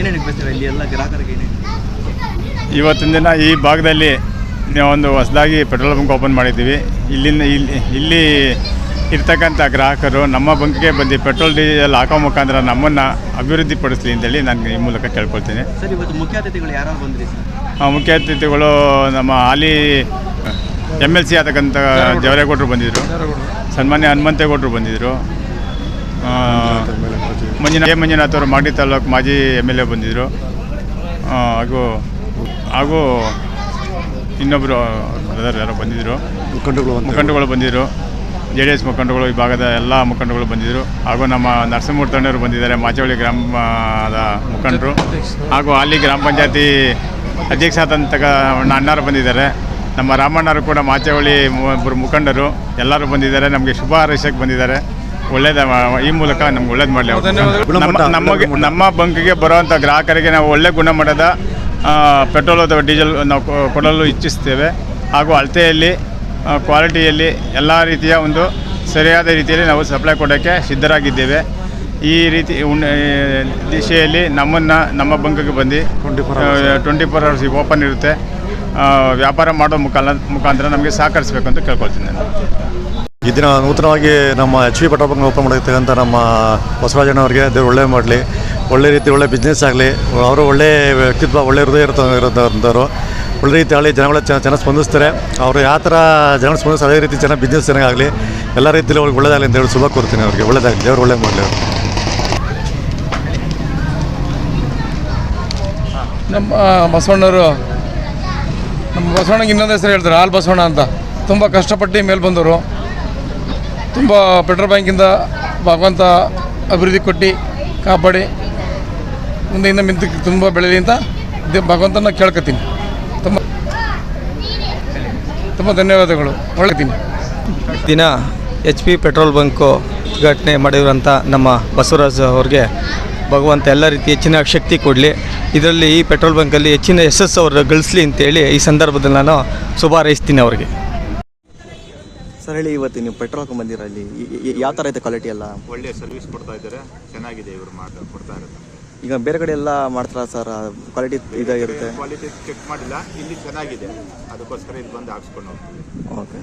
ಏನೇನು ಬಯಸ್ತೀರಾ ಇಲ್ಲಿ ಎಲ್ಲ ಗ್ರಾಹಕರಿಗೆ ಏನೇನು ಇವತ್ತಿನ ದಿನ ಈ ಭಾಗದಲ್ಲಿ ನಾವು ಒಂದು ಹೊಸದಾಗಿ ಪೆಟ್ರೋಲ್ ಬಂಕ್ ಓಪನ್ ಮಾಡಿದ್ದೀವಿ. ಇಲ್ಲಿಂದ ಇಲ್ಲಿ ಇಲ್ಲಿ ಇರ್ತಕ್ಕಂಥ ಗ್ರಾಹಕರು ನಮ್ಮ ಬಂಕ್ಗೆ ಬಂದು ಪೆಟ್ರೋಲ್ ಡೀಸೆಲ್ ಹಾಕೋ ಮುಖಾಂತರ ನಮ್ಮನ್ನು ಅಭಿವೃದ್ಧಿ ಪಡಿಸಲಿ ಅಂತೇಳಿ ನಾನು ಈ ಮೂಲಕ ಕೇಳ್ಕೊಳ್ತೀನಿ. ಸರ್ ಇವತ್ತು ಮುಖ್ಯ ಅತಿಥಿಗಳು ಯಾರು ಬಂದ್ರಿ ಸರ್? ಆ, ಮುಖ್ಯ ಅತಿಥಿಗಳು ನಮ್ಮ ಹಾಲಿ ಎಂ ಎಲ್ ಸಿ ಆತಕ್ಕಂಥ ಜವರೇಗೌಡರು ಬಂದಿದ್ದರು ಸನ್ಮಾನ್ಯ ಹನುಮಂತೇಗೌಡರು ಬಂದಿದ್ದರು ಆ, ಕೆ. ಎ ಮಂಜುನಾಥ್ ಅವರು ಮಾಗಡಿ ತಾಲೂಕು ಮಾಜಿ ಎಂ ಎಲ್ ಎ ಬಂದಿದ್ದರು ಹಾಗೂ ಹಾಗೂ ಇನ್ನೊಬ್ಬರು ಬ್ರದರ್ ಯಾರೋ ಬಂದಿದ್ದರು ಮುಖಂಡಗಳು ಮುಖಂಡಗಳು ಬಂದಿದ್ದರು ಜೆ ಡಿ ಎಸ್ ಮುಖಂಡಗಳು ಈ ಭಾಗದ ಎಲ್ಲ ಮುಖಂಡಗಳು ಬಂದಿದ್ದರು ಹಾಗೂ ನಮ್ಮ ನರಸಿಂಹಮೂರ್ತಣ್ಣವರು ಬಂದಿದ್ದಾರೆ ಮಾಚವಳ್ಳಿ ಗ್ರಾಮದ ಮುಖಂಡರು. ಹಾಗೂ ಅಲ್ಲಿ ಗ್ರಾಮ ಪಂಚಾಯತಿ ಅಧ್ಯಕ್ಷ ಆದಂಥ ಅಣ್ಣಾರು ಬಂದಿದ್ದಾರೆ. ನಮ್ಮ ರಾಮಣ್ಣರು ಕೂಡ ಮಾಚವಳ್ಳಿ ಒಬ್ಬರು ಮುಖಂಡರು. ಎಲ್ಲರೂ ಬಂದಿದ್ದಾರೆ. ನಮಗೆ ಶುಭ ಹಾರೈಸಕ್ಕೆ ಬಂದಿದ್ದಾರೆ. ಒಳ್ಳೇದ ಈ ಮೂಲಕ ನಮ್ಗೆ ಒಳ್ಳೇದು ಮಾಡಲಿ ನಮ್ಮ ನಮಗೆ ನಮ್ಮ ಬಂಕ್ಗೆ ಬರುವಂಥ ಗ್ರಾಹಕರಿಗೆ ನಾವು ಒಳ್ಳೆ ಗುಣಮಟ್ಟದ ಪೆಟ್ರೋಲ್ ಅಥವಾ ಡೀಸೆಲ್ ನಾವು ಕೊಡಲು ಇಚ್ಛಿಸ್ತೇವೆ. ಹಾಗೂ ಅಳತೆಯಲ್ಲಿ ಕ್ವಾಲಿಟಿಯಲ್ಲಿ ಎಲ್ಲ ರೀತಿಯ ಒಂದು ಸರಿಯಾದ ರೀತಿಯಲ್ಲಿ ನಾವು ಸಪ್ಲೈ ಕೊಡೋಕ್ಕೆ ಸಿದ್ಧರಾಗಿದ್ದೇವೆ. ಈ ರೀತಿ ದಿಶೆಯಲ್ಲಿ ನಮ್ಮನ್ನು ನಮ್ಮ ಬಂಕ್ಗೆ ಬಂದು ಟ್ವೆಂಟಿ ಫೋರ್ ಅವರ್ಸ್ ಓಪನ್ ಇರುತ್ತೆ. ವ್ಯಾಪಾರ ಮಾಡೋ ಮುಖಾಲ ಮುಖಾಂತರ ನಮಗೆ ಸಹಕರಿಸಬೇಕು ಅಂತ ಕೇಳ್ಕೊಳ್ತೀನಿ ನಾನು. ಈ ನೂತನವಾಗಿ ನಮ್ಮ ಎಚ್ ವಿ ಬಂಕ್ ಓಪನ್ ಮಾಡಿರ್ತಕ್ಕಂಥ ನಮ್ಮ ಬಸವರಾಜಣ್ಣವ್ರಿಗೆ ದೇವ್ರು ಒಳ್ಳೆ ಮಾಡಲಿ, ಒಳ್ಳೆ ರೀತಿ ಒಳ್ಳೆ ಬಿಸ್ನೆಸ್ ಆಗಲಿ, ಅವರು ಒಳ್ಳೆ ವ್ಯಕ್ತಿತ್ವ, ಒಳ್ಳೆ ಹೃದಯ ಇರ್ತ ಇರೋಂಥವ್ರು ಒಳ್ಳೆ ರೀತಿ ಆಗಲಿ ಜನಗಳ ಜನ ಸ್ಪಂದಿಸ್ತಾರೆ. ಅವರು ಯಾವ ಥರ ಜನ ಸ್ಪಂದಿಸ್ತಾರೆ, ಅದೇ ರೀತಿ ಚೆನ್ನಾಗಿ ಬಿಸ್ನೆಸ್ ಚೆನ್ನಾಗಾಗಲಿ ಎಲ್ಲ ರೀತಿಯಲ್ಲಿ ಅವ್ರಿಗೆ ಒಳ್ಳೇದಾಗಲಿ ಅಂತ ಹೇಳಿ ಶುಭ ಕೋರ್ತೀನಿ ಅವ್ರಿಗೆ. ಒಳ್ಳೇದಾಗಲಿ, ದೇವ್ರು ಒಳ್ಳೆ ಮಾಡಲಿ ನಮ್ಮ ಬಸವಣ್ಣವರು, ನಮ್ಮ ಬಸವಣ್ಣಗೆ ಇನ್ನೊಂದು ಹೆಸರು ಹೇಳ್ತಾರೆ, ಆಲ್ ಬಸವಣ್ಣ ಅಂತ. ತುಂಬ ಕಷ್ಟಪಟ್ಟು ಮೇಲೆ ಬಂದವರು. ತುಂಬ ಪೆಟ್ರೋಲ್ ಬ್ಯಾಂಕಿಂದ ಭಗವಂತ ಅಭಿವೃದ್ಧಿ ಕೊಟ್ಟು ಕಾಪಾಡಿ. ಮುಂದೆ ಇನ್ನು ಮಿಂತು ತುಂಬ ಬೆಳೀಲಿ ಅಂತ ಭಗವಂತನ ಕೇಳ್ಕೊತೀನಿ. ತುಂಬ ತುಂಬ ಧನ್ಯವಾದಗಳು. ಒಳ್ಳೆತೀನಿ ದಿನ ಎಚ್ ಪಿ ಪೆಟ್ರೋಲ್ ಬಂಕು ಉದ್ಘಾಟನೆ ಮಾಡಿರುವಂಥ ನಮ್ಮ ಬಸವರಾಜ್ ಅವ್ರಿಗೆ ಭಗವಂತ ಎಲ್ಲ ರೀತಿ ಹೆಚ್ಚಿನ ಶಕ್ತಿ ಕೊಡಲಿ. ಇದರಲ್ಲಿ ಈ ಪೆಟ್ರೋಲ್ ಬಂಕಲ್ಲಿ ಹೆಚ್ಚಿನ ಯಶಸ್ಸು ಅವರು ಗಳಿಸ್ಲಿ ಅಂತೇಳಿ ಈ ಸಂದರ್ಭದಲ್ಲಿ ನಾನು ಶುಭಾರೈಸ್ತೀನಿ ಅವ್ರಿಗೆ. ಸರ್ ಹೇಳಿ ಇವತ್ತು ನೀವು ಪೆಟ್ರೋಲ್ ಹಾಕೊಂಡ್ ಬಂದಿರ ಅಲ್ಲಿ ಯಾವ ಥರ ಐತೆ ಕ್ವಾಲಿಟಿ ಎಲ್ಲ? ಒಳ್ಳೆಯ ಸರ್ವಿಸ್ ಕೊಡ್ತಾ ಇದ್ದಾರೆ. ಚೆನ್ನಾಗಿದೆ ಇವರು ಮಾಡಿ ಕೊಡ್ತಾ ಇರೋದು. ಈಗ ಬೇರೆ ಕಡೆ ಎಲ್ಲ ಮಾಡ್ತಾರ ಸರ್ ಕ್ವಾಲಿಟಿ ಇದಾಗಿರುತ್ತೆ ಕ್ವಾಲಿಟಿ ಚೆಕ್ ಮಾಡಿಲ್ಲ. ಇಲ್ಲಿ ಚೆನ್ನಾಗಿದೆ. ಅದಕ್ಕೋಸ್ಕರ ಇಲ್ಲಿ ಬಂದು ಹಾಕ್ಸ್ಕೊಂಡು ಹೋಗ್ತೀವಿ. ಓಕೆ